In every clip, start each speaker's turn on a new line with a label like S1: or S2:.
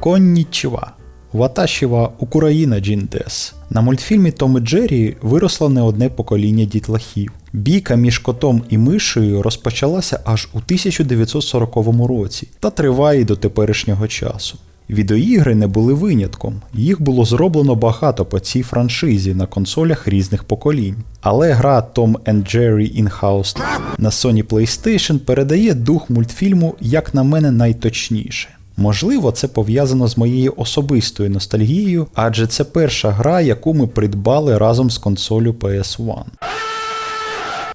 S1: Коннічіва. Ваташіва Україна Джіндес. На мультфільмі Том і Джері виросло не одне покоління дітлахів. Бійка між котом і мишею розпочалася аж у 1940 році та триває до теперішнього часу. Відеоігри не були винятком, їх було зроблено багато по цій франшизі на консолях різних поколінь. Але гра Tom and Jerry In-House на Sony PlayStation передає дух мультфільму, як на мене, найточніше. Можливо, це пов'язано з моєю особистою ностальгією, адже це перша гра, яку ми придбали разом з консолю PS1.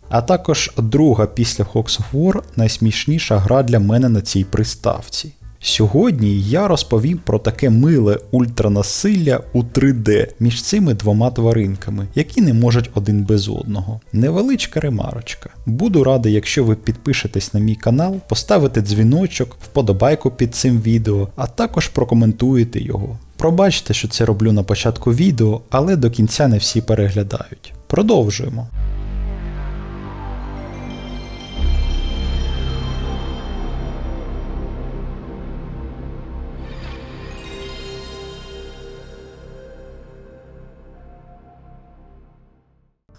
S1: А також друга після Hawks of War найсмішніша гра для мене на цій приставці. Сьогодні я розповім про таке миле ультранасилля у 3D між цими двома тваринками, які не можуть один без одного. Невеличка ремарочка. Буду радий, якщо ви підпишетесь на мій канал, поставите дзвіночок, вподобайку під цим відео, а також прокоментуєте його. Пробачте, що це роблю на початку відео, але до кінця не всі переглядають. Продовжуємо.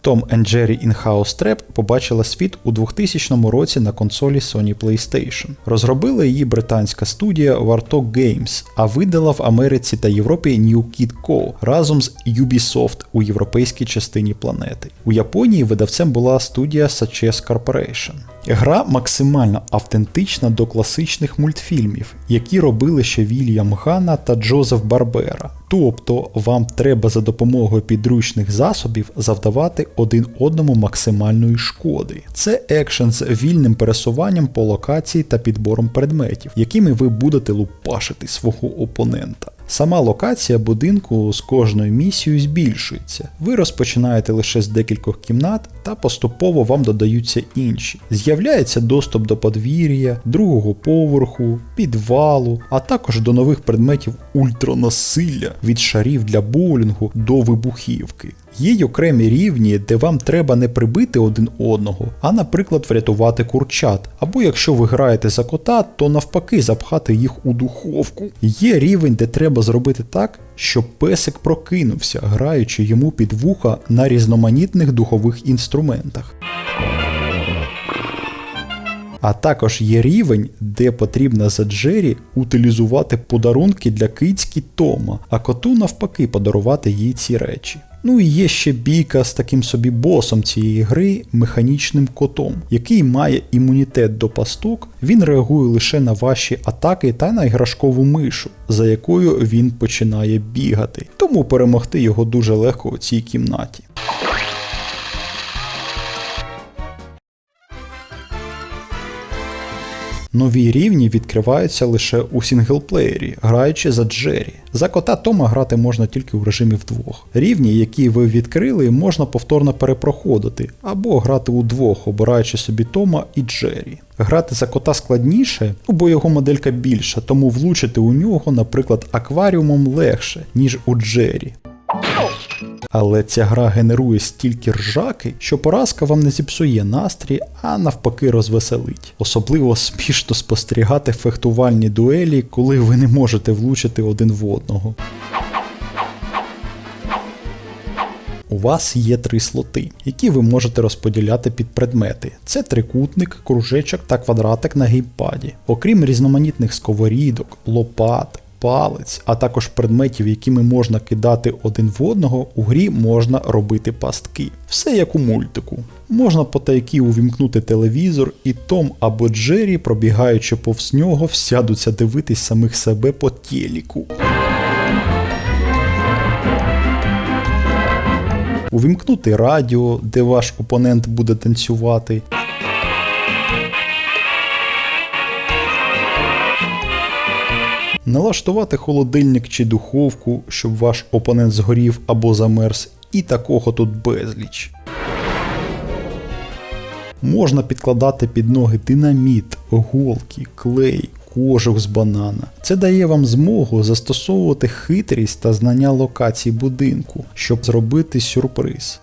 S1: Tom and Jerry In-House Trap побачила світ у 2000 році на консолі Sony PlayStation. Розробила її британська студія Warthog Games, а видала в Америці та Європі New Kid Co. разом з Ubisoft у європейській частині планети. У Японії видавцем була студія Saches Corporation. Гра максимально автентична до класичних мультфільмів, які робили ще Вільям Ганна та Джозеф Барбера. Тобто вам треба за допомогою підручних засобів завдавати один одному максимальної шкоди. Це екшен з вільним пересуванням по локації та підбором предметів, якими ви будете лупашити свого опонента. Сама локація будинку з кожною місією збільшується. Ви розпочинаєте лише з декількох кімнат та поступово вам додаються інші. З'являється доступ до подвір'я, другого поверху, підвалу, а також до нових предметів ультранасилля від шарів для боулінгу до вибухівки. Є й окремі рівні, де вам треба не прибити один одного, а, наприклад, врятувати курчат. Або якщо ви граєте за кота, то навпаки запхати їх у духовку. Є рівень, де треба зробити так, щоб песик прокинувся, граючи йому під вуха на різноманітних духових інструментах. А також є рівень, де потрібно за Джері утилізувати подарунки для кицьки Тома, а коту навпаки подарувати їй ці речі. Ну і є ще бійка з таким собі босом цієї гри механічним котом, який має імунітет до пасток, він реагує лише на ваші атаки та на іграшкову мишу, за якою він починає бігати. Тому перемогти його дуже легко у цій кімнаті. Нові рівні відкриваються лише у сінглплеєрі, граючи за Джері. За кота Тома грати можна тільки у режимі вдвох. Рівні, які ви відкрили, можна повторно перепроходити, або грати удвох, обираючи собі Тома і Джері. Грати за кота складніше, бо його моделька більша, тому влучити у нього, наприклад, акваріумом легше, ніж у Джері. Але ця гра генерує стільки ржаки, що поразка вам не зіпсує настрій, а навпаки розвеселить. Особливо смішно спостерігати фехтувальні дуелі, коли ви не можете влучити один в одного. У вас є три слоти, які ви можете розподіляти під предмети. Це трикутник, кружечок та квадратик на геймпаді. Окрім різноманітних сковорідок, лопат, палець, а також предметів, якими можна кидати один в одного, у грі можна робити пастки. Все як у мультику. Можна потайки увімкнути телевізор, і Том або Джері, пробігаючи повз нього, всядуться дивитись самих себе по телеку. Увімкнути радіо, де ваш опонент буде танцювати. Налаштувати холодильник чи духовку, щоб ваш опонент згорів або замерз, і такого тут безліч. Можна підкладати під ноги динаміт, голки, клей, кожух з банана. Це дає вам змогу застосовувати хитрість та знання локацій будинку, щоб зробити сюрприз.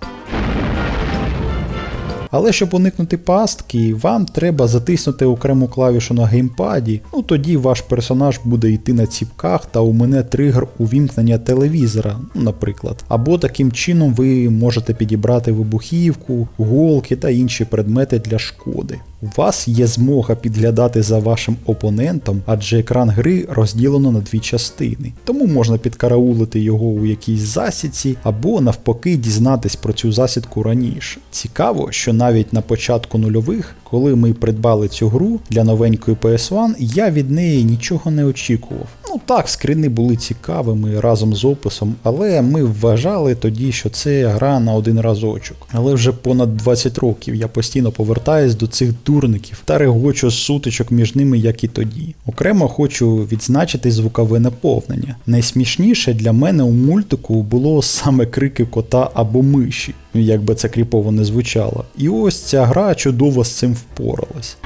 S1: Але щоб уникнути пастки, вам треба затиснути окрему клавішу на геймпаді, ну тоді ваш персонаж буде йти на ціпках та у мене тригер увімкнення телевізора, наприклад. Або таким чином ви можете підібрати вибухівку, голки та інші предмети для шкоди. У вас є змога підглядати за вашим опонентом, адже екран гри розділено на дві частини. Тому можна підкараулити його у якійсь засідці, або навпаки дізнатись про цю засідку раніше. Цікаво, що навіть на початку нульових, коли ми придбали цю гру для новенької PS1, я від неї нічого не очікував. Ну так, скрини були цікавими разом з описом, але ми вважали тоді, що це гра на один разочок. Але вже понад 20 років я постійно повертаюсь до цих дурників та регочу сутичок між ними, як і тоді. Окремо хочу відзначити звукове наповнення. Найсмішніше для мене у мультику було саме крики кота або миші, як би це кріпово не звучало. І ось ця гра чудово з цим впоралась.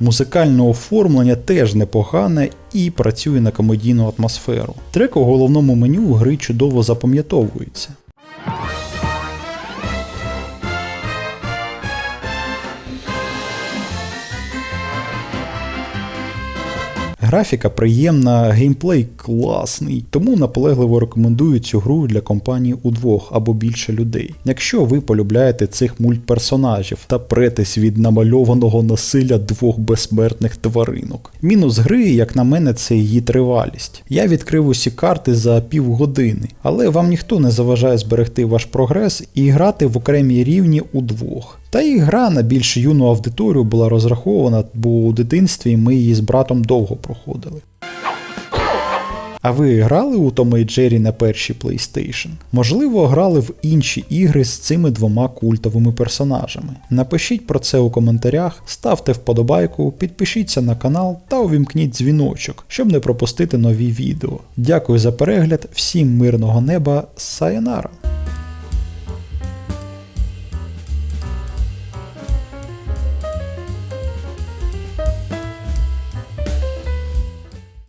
S1: Музикальне оформлення теж непогане і працює на комедійну атмосферу. Трек у головному меню гри чудово запам'ятовується. Графіка приємна, геймплей класний, тому наполегливо рекомендую цю гру для компанії у двох або більше людей. Якщо ви полюбляєте цих мультперсонажів та претесь від намальованого насилля двох безсмертних тваринок. Мінус гри, як на мене, це її тривалість. Я відкрив усі карти за півгодини, але вам ніхто не заважає зберегти ваш прогрес і грати в окремі рівні удвох. Та і гра на більш юну аудиторію була розрахована, бо у дитинстві ми її з братом довго проходили. А ви грали у Тома і Джері на першій PlayStation? Можливо, грали в інші ігри з цими двома культовими персонажами. Напишіть про це у коментарях, ставте вподобайку, підпишіться на канал та увімкніть дзвіночок, щоб не пропустити нові відео. Дякую за перегляд, всім мирного неба, сайонара!